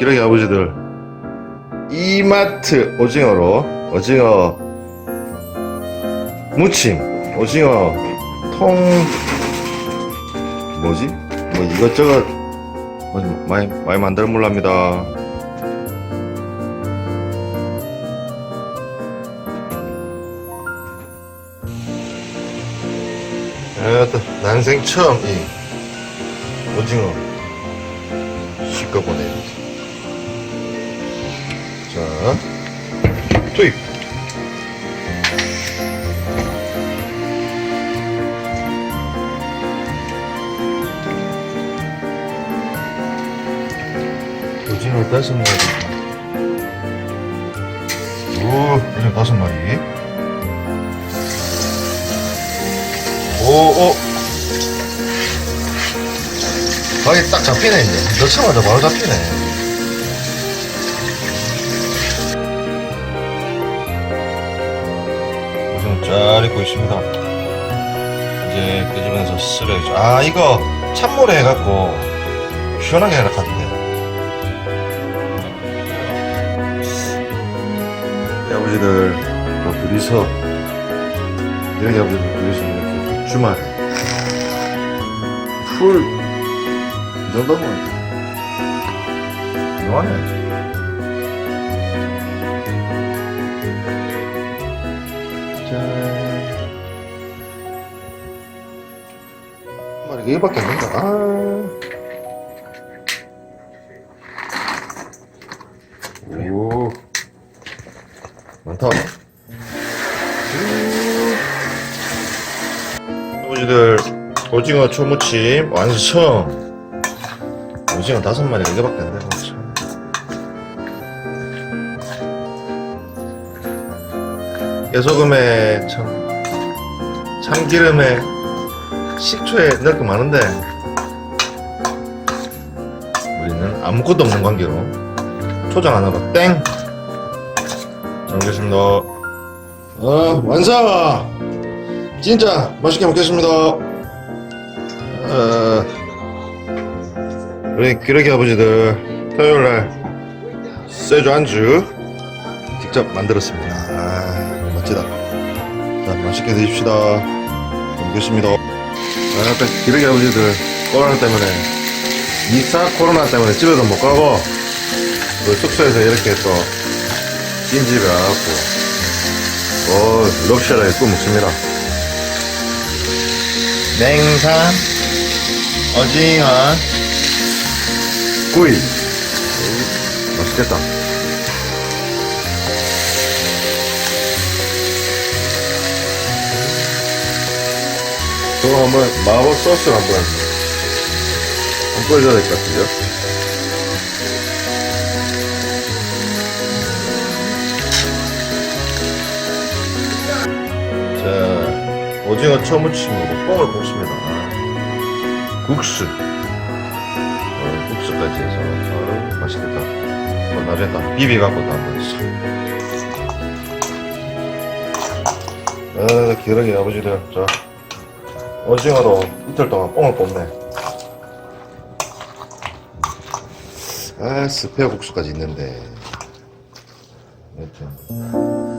기러기 아버지들 이마트 오징어로 오징어 무침 오징어 통 뭐지? 뭐 이것저것 뭐 많이 많이 만들 몰랍니다 에, 난생 처음 이 오징어 씻어보네 자, 투입. 오징어 다섯 마리. 오, 오징어 다섯 마리. 오, 오. 가게 딱 잡히네, 이제. 넣자마자 바로 잡히네. 우선 잘 익고 있습니다. 이제 끄집어내서 쓸어야죠. 아, 이거 찬물에 해갖고 시원하게 해라. 우리 아버지들 뭐 둘이서 이렇게 아버지들 둘이서 주말에 풀 이 정도면 좋아하네. 짠. 정말 이게밖에 안 된다. 아. 오. 많다. 아버지들 오징어 초무침 완성. 오징어 다섯 마리가 이게밖에 안 되고 참. 깨소금에 참 참기름에 식초에 넣을 거 많은데 우리는 아무것도 없는 관계로 초장 하나로 땡! 잘 먹겠습니다 아 완성! 진짜 맛있게 먹겠습니다. 어, 우리 기러기 아버지들 토요일날 쇠주 안주 직접 만들었습니다. 아 멋지다. 자 맛있게 드십시다. 잘 먹겠습니다. 아, 기러기 아버지들 코로나 때문에 이사 코로나 때문에 집에도 못 가고 그 숙소에서 이렇게 또 찜집에 와갖고 어또 먹습니다 냉삼 오징어 구이 오, 맛있겠다 저거 한번 마법 소스를 한번 한번 뿌려줘야 될 것 같은데요? 오징어 초무침으로 뻥을 볶습니다. 국수. 어, 국수까지 해서 어, 맛있겠다. 어, 나중에 딱 비비갖고 또 한번 싹. 아, 기러기 아버지들, 자. 오징어로 이틀 동안 뽕을 뽑네. 아, 스페어 국수까지 있는데. 여튼.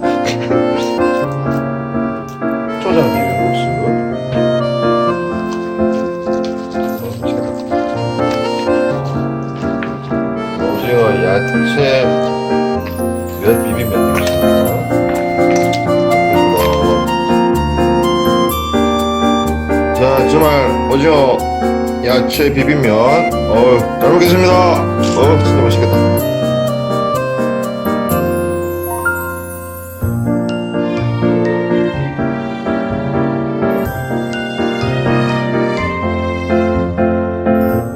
면 비빔면. 자, 주말 오징어 야채 비빔면. 어우, 잘 먹겠습니다. 어, 진짜 맛있겠다.